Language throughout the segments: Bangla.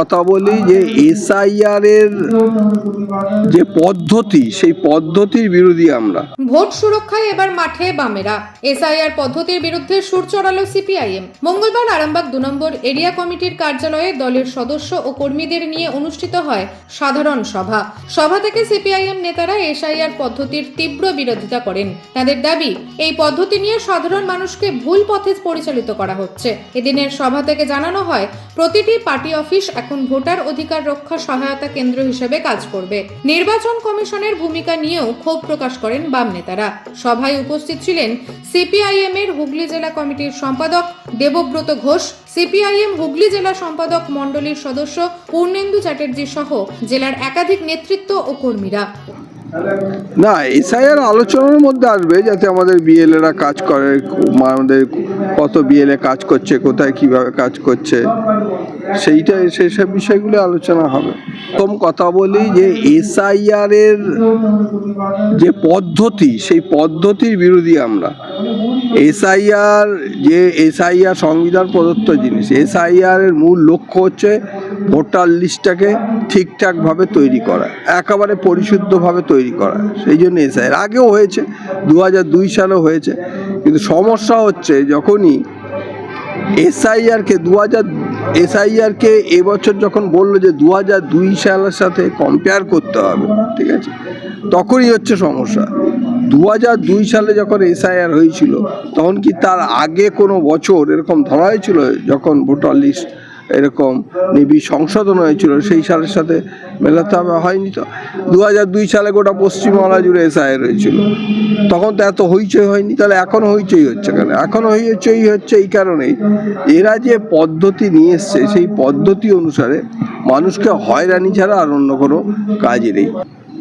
কথা বলি যে এসআইআর এর যে পদ্ধতি, সেই পদ্ধতির বিরোধী আমরা। ভোট সুরক্ষায় এবার মাঠে বামেরা। এসআইআর পদ্ধতির বিরুদ্ধে সুর চড়ালো সিপিআইএম। মঙ্গলবার আরামবাগ দু নম্বর এরিয়া কমিটির কার্যালয়ে দলের সদস্য ও কর্মীদের নিয়ে অনুষ্ঠিত হয় সাধারণ সভা। সভা থেকে সিপিআইএম নেতারা এসআইআর পদ্ধতির তীব্র বিরোধিতা করেন। তাদের দাবি, এই পদ্ধতি নিয়ে সাধারণ মানুষকে ভুল পথে পরিচালিত করা হচ্ছে। এদিনের সভা থেকে জানানো হয়, প্রতিটি পার্টি অফিস এখন ভোটার অধিকার রক্ষা সহায়তা কেন্দ্র হিসেবে কাজ করবে। নির্বাচন কমিশনের ভূমিকা নিয়েও ক্ষোভ প্রকাশ করেন বাম নেতারা। সভায় উপস্থিত ছিলেন সিপিআইএম এর হুগলি জেলা কমিটির সম্পাদক দেবব্রত ঘোষ, সিপিআইএম হুগলি জেলা সম্পাদক মণ্ডলীর সদস্য পূর্ণেন্দু চ্যাটার্জি সহ জেলার একাধিক নেতৃত্ব ও কর্মীরা। না, এসআইআর আলোচনার মধ্যে আসবে যাতে আমাদের বিএলএরা কাজ করে, আমাদের কত বিএলএ কাজ করছে, কোথায় কীভাবে কাজ করছে, সেইটা সেই সব বিষয়গুলো আলোচনা হবে। প্রথম কথা বলি যে এসআইআর এর যে পদ্ধতি, সেই পদ্ধতির বিরোধী আমরা। এসআইআর যে, এসআইআর সংবিধান প্রদত্ত জিনিস, এসআইআর এর মূল লক্ষ্য হচ্ছে ভোটার লিস্টটাকে ঠিকঠাকভাবে তৈরি করা, একেবারে পরিশুদ্ধভাবে তৈরি করা, সেই জন্য এসআইআর। আগেও হয়েছে দু দুই সালেও হয়েছে, কিন্তু সমস্যা হচ্ছে যখনই এসআইআরকে দু হাজার এসআইআরকে এবছর যখন বলল যে দু হাজার দুই সালের সাথে কম্পেয়ার করতে হবে, ঠিক আছে? তখনই হচ্ছে সমস্যা। দু হাজার দুই সালে যখন এসআইআর হয়েছিল, তখন কি তার আগে কোনো বছর এরকম ধরা হয়েছিল যখন ভোটার লিস্ট এরকম নিবি সংশোধন হয়েছিল, সেই সালের সাথে মেলাতে হবে হয়নি তো। দু দুই সালে গোটা পশ্চিমবাংলা জুড়ে এসআইআর হয়েছিল তখন তো এত হইচই হয়নি, তাহলে এখন হইচই হচ্ছে কেন? এখন হইচই হচ্ছে এই কারণেই। এরা যে পদ্ধতি নিয়ে এসছে, সেই পদ্ধতি অনুসারে মানুষকে হয়রানি ছাড়া আর অন্য কোনো কাজ নেই।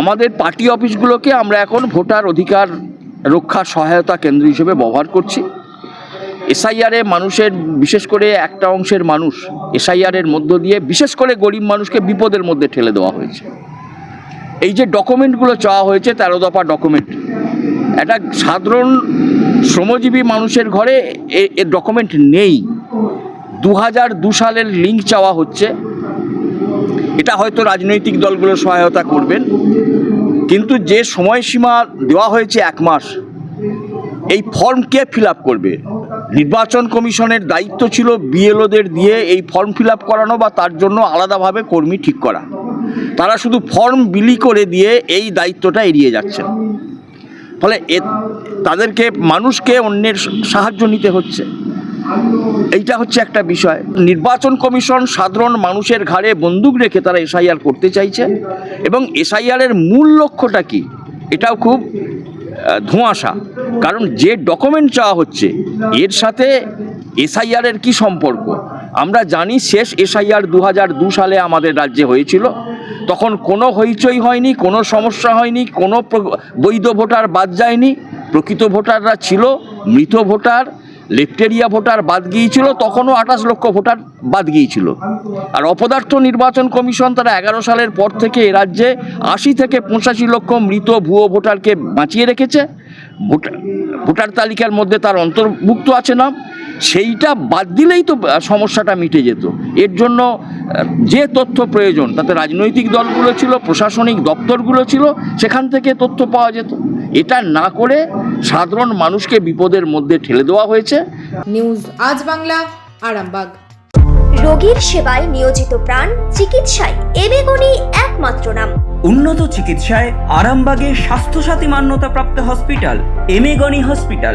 আমাদের পার্টি অফিসগুলোকে আমরা এখন ভোটার অধিকার রক্ষা সহায়তা কেন্দ্র হিসেবে ব্যবহার করছি। এসআইআরে মানুষের, বিশেষ করে একটা অংশের মানুষ এসআইআরের মধ্য দিয়ে, বিশেষ করে গরিব মানুষকে বিপদের মধ্যে ঠেলে দেওয়া হয়েছে। এই যে ডকুমেন্টগুলো চাওয়া হয়েছে, তেরো দফা ডকুমেন্ট, একটা সাধারণ শ্রমজীবী মানুষের ঘরে এ- ডকুমেন্ট নেই। দু হাজার দু সালের লিঙ্ক চাওয়া হচ্ছে। এটা হয়তো রাজনৈতিক দলগুলো সহায়তা করবেন, কিন্তু যে সময়সীমা দেওয়া হয়েছে এক মাস, এই ফর্ম কে ফিল আপ করবে? নির্বাচন কমিশনের দায়িত্ব ছিল বিএলওদের দিয়ে এই ফর্ম ফিল করানো বা তার জন্য আলাদাভাবে কর্মী ঠিক করা। তারা শুধু ফর্ম বিলি করে দিয়ে এই দায়িত্বটা এড়িয়ে যাচ্ছে ফলে এ, তাদেরকে, মানুষকে অন্যের সাহায্য নিতে হচ্ছে। এইটা হচ্ছে একটা বিষয়। নির্বাচন কমিশন সাধারণ মানুষের ঘাড়ে বন্দুক রেখে তারা এসআইআর করতে চাইছে এবং এসআইআর এর মূল লক্ষ্যটা কি? এটাও খুব ধোঁয়াশা। কারণ যে ডকুমেন্ট চাওয়া হচ্ছে, এর সাথে এসআইআরের কি সম্পর্ক? আমরা জানি শেষ এসআইআর দু হাজার দু সালে আমাদের রাজ্যে হয়েছিল। তখন কোনো হইচই হয়নি, কোনো সমস্যা হয়নি, কোনো বৈধ ভোটার বাদ যায়নি। প্রকৃত ভোটাররা ছিল মৃত ভোটার লেফটেরিয়া ভোটার বাদ গিয়েছিল, তখনও আঠাশ লক্ষ ভোটার বাদ গিয়েছিল। আর অপদার্থ নির্বাচন কমিশন তারা এগারো সালের পর থেকে এ রাজ্যে আশি থেকে পঁচাশি লক্ষ মৃত ভুয়ো ভোটারকে বাঁচিয়ে রেখেছে। ভোটার ভোটার তালিকার মধ্যে তার অন্তর্ভুক্ত আছে নাম। সেইটা বাদ দিলেই তো সমস্যাটা মিটে যেত। এর জন্য যে তথ্য প্রয়োজন তাতে রাজনৈতিক দলগুলো ছিল প্রশাসনিক দপ্তরগুলো ছিল সেখান থেকে তথ্য পাওয়া যেত। এটা না করে সাধারণ মানুষকে বিপদের মধ্যে ঠেলে দেওয়া হয়েছে। নিউজ আজ বাংলা আরামবাগ। রোগীর সেবায় নিয়োজিত প্রাণ চিকিৎসায় এবেগুনি একমাত্র নাম। উন্নত চিকিৎসায় আরামবাগে স্বাস্থ্যসাথী মান্যতাপ্রাপ্ত হসপিটাল এমেগনি হসপিটাল।